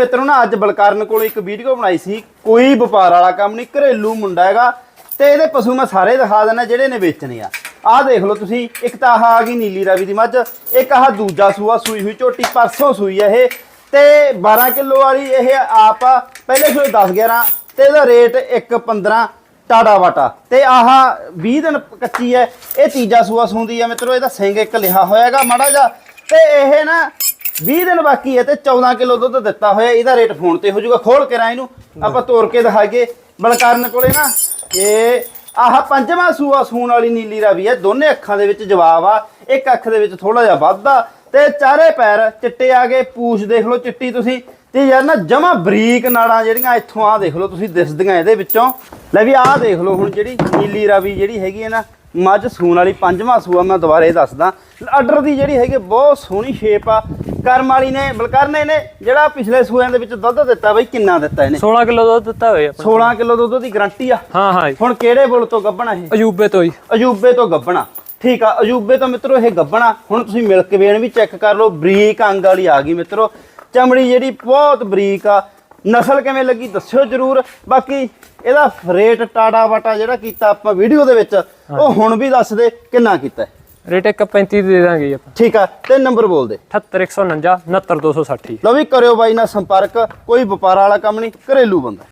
ਮਿੱਤਰੋ ਨਾ ਅੱਜ ਬਲਕਾਰਨ ਕੋਲ ਇੱਕ ਵੀਡੀਓ ਬਣਾਈ ਸੀ, ਕੋਈ ਵਪਾਰ ਵਾਲਾ ਕੰਮ ਨਹੀਂ, ਘਰੇਲੂ ਮੁੰਡਾ ਹੈਗਾ, ਤੇ ਇਹਦੇ ਪਸ਼ੂ ਮੈਂ ਸਾਰੇ ਦਿਖਾ ਦਿੰਦਾ ਜਿਹੜੇ ਨੇ ਵੇਚਣੇ ਆ। ਆਹ ਦੇਖ ਲਓ ਤੁਸੀਂ, ਇੱਕ ਤਾਂ ਆਹ ਆ ਗਈ ਨੀਲੀ ਰਾਵੀ ਦੀ ਮੱਝ, ਇੱਕ ਆਹ ਦੂਜਾ ਸੂਆ ਸੂਈ ਹੋਈ ਝੋਟੀ, ਪਰਸੋਂ ਸੂਈ ਆ ਇਹ, ਤੇ 12 ਕਿਲੋ ਵਾਲੀ ਇਹ ਆਪ ਪਹਿਲੇ ਸੂਏ 10 11 ਤੇ ਇਹਦਾ ਰੇਟ 1.15 ਟਾੜਾ ਵਾਟਾ। ਤੇ ਆਹ 20 ਦਿਨ ਕੱਚੀ ਹੈ, ਇਹ ਤੀਜਾ ਸੂਆ ਸੂੰਦੀ ਹੈ ਮਿੱਤਰੋ, ਇਹਦਾ ਸਿੰਘ ਇੱਕ ਲਿਆ ਹੋਇਆਗਾ ਮਾੜਾ ਜਿਹਾ, ਤੇ ਇਹ ਨਾ 20 ਦਿਨ ਬਾਕੀ ਹੈ ਤੇ 14 ਕਿਲੋ ਦੁੱਧ ਦਿੱਤਾ ਹੋਇਆ, ਇਹਦਾ ਰੇਟ ਫੋਨ ਤੇ ਹੋ ਜਾਊਗਾ, ਖੋਲ ਕੇ ਰਾਂ ਇਹਨੂੰ ਆਪਾਂ ਤੋੜ ਕੇ ਦਿਖਾਈਏ। ਬਲਕਾਰਨ ਕੋਲੇ ਨਾ ਇਹ ਆਹ ਪੰਜਵਾਂ ਸੂਆ, ਸੂਣ ਵਾਲੀ ਨੀਲੀ ਰਾਵੀ ਹੈ, ਦੋਨੇ ਅੱਖਾਂ ਦੇ ਵਿੱਚ ਜਵਾਬ ਆ, ਇੱਕ ਅੱਖ ਦੇ ਵਿੱਚ ਥੋੜਾ ਜਿਹਾ ਵੱਧਦਾ ਤੇ ਚਾਰੇ ਪੈਰ ਚਿੱਟੇ ਆ ਗਏ, ਪੂਛ ਦੇਖ ਲਓ ਚਿੱਟੀ ਤੁਸੀਂ, ਤੇ ਯਾਰ ਨਾ ਜਮਾ ਬਰੀਕ ਨਾੜਾਂ ਜਿਹੜੀਆਂ ਇੱਥੋਂ ਆ ਦੇਖ ਲਓ ਤੁਸੀਂ, ਦਿਸਦੀਆਂ ਇਹਦੇ ਵਿੱਚੋਂ। ਲੈ ਵੀ ਆਹ ਦੇਖ ਲਓ ਹੁਣ ਜਿਹੜੀ ਨੀਲੀ ਰਾਵੀ ਜਿਹੜੀ ਹੈਗੀ ਹੈ ਨਾ, ਮੱਝ ਸੂਣ ਵਾਲੀ ਪੰਜਵਾਂ ਸੂਆ ਮੈਂ ਦੁਬਾਰੇ ਦੱਸਦਾ। ਆਰਡਰ ਦੀ ਜਿਹੜੀ ਹੈਗੀ ਬਹੁਤ ਸੋਹਣੀ ਸ਼ੇਪ ਆ ਕਰਮ ਵਾਲੀ ਨੇ ਬਲਕਰਨੇ ਨੇ ਜਿਹੜਾ ਪਿਛਲੇ ਸੂਆਂ ਦੇ ਵਿੱਚ ਦੁੱਧ ਦਿੱਤਾ ਬਈ ਕਿੰਨਾ ਦਿੱਤਾ ਇਹਨੇ? 16 ਕਿਲੋ ਦੁੱਧ ਦਿੱਤਾ ਹੋਇਆ ਆਪਾਂ 16 ਕਿਲੋ। ਦੁੱਧ ਦੀ ਗਰੰਟੀ ਆ। ਹਾਂ ਹਾਂ। ਹੁਣ ਕਿਹੜੇ ਬੁੱਲ ਤੋਂ ਗੱਭਣਾ ਇਹ? ਅਜੂਬੇ ਤੋਂ ਹੀ ਅਜੂਬੇ ਤੋਂ ਗੱਭਣਾ। ਠੀਕ ਆ ਅਜੂਬੇ ਤੋਂ ਮਿੱਤਰੋ ਇਹ ਗੱਭਣਾ। ਹੁਣ ਤੁਸੀਂ ਮਿਲਕ ਵੇਣ ਵੀ ਚੈੱਕ ਕਰ ਲਓ ਬਰੀਕ ਅੰਗ ਵਾਲੀ ਆ ਗਈ ਮਿੱਤਰੋ। ਚਮੜੀ ਜਿਹੜੀ ਬਹੁਤ ਬਰੀਕ ਆ। ਨਸਲ ਕਿਵੇਂ ਲੱਗੀ ਦੱਸਿਓ ਜਰੂਰ। ਬਾਕੀ ਇਹਦਾ ਰੇਟ ਟਾੜਾ ਵਾਟਾ ਜਿਹੜਾ ਕੀਤਾ ਆਪਾਂ ਵੀਡੀਓ ਦੇ ਵਿੱਚ ਉਹ ਹੁਣ ਵੀ ਦੱਸ ਦੇ ਕਿੰਨਾ ਕੀਤਾ। ਰੇਟ 1.35 ਦੇ ਦਾਂਗੇ ਜੀ ਆਪਾਂ। ਠੀਕ ਆ ਤੇ ਨੰਬਰ ਬੋਲ ਦੇ। 78149 69260 ਲਓ ਵੀ ਕਰਿਓ ਬਾਈ ਨਾਲ ਸੰਪਰਕ ਕੋਈ ਵਪਾਰ ਵਾਲਾ ਕੰਮ ਨਹੀਂ ਘਰੇਲੂ ਬੰਦਾ।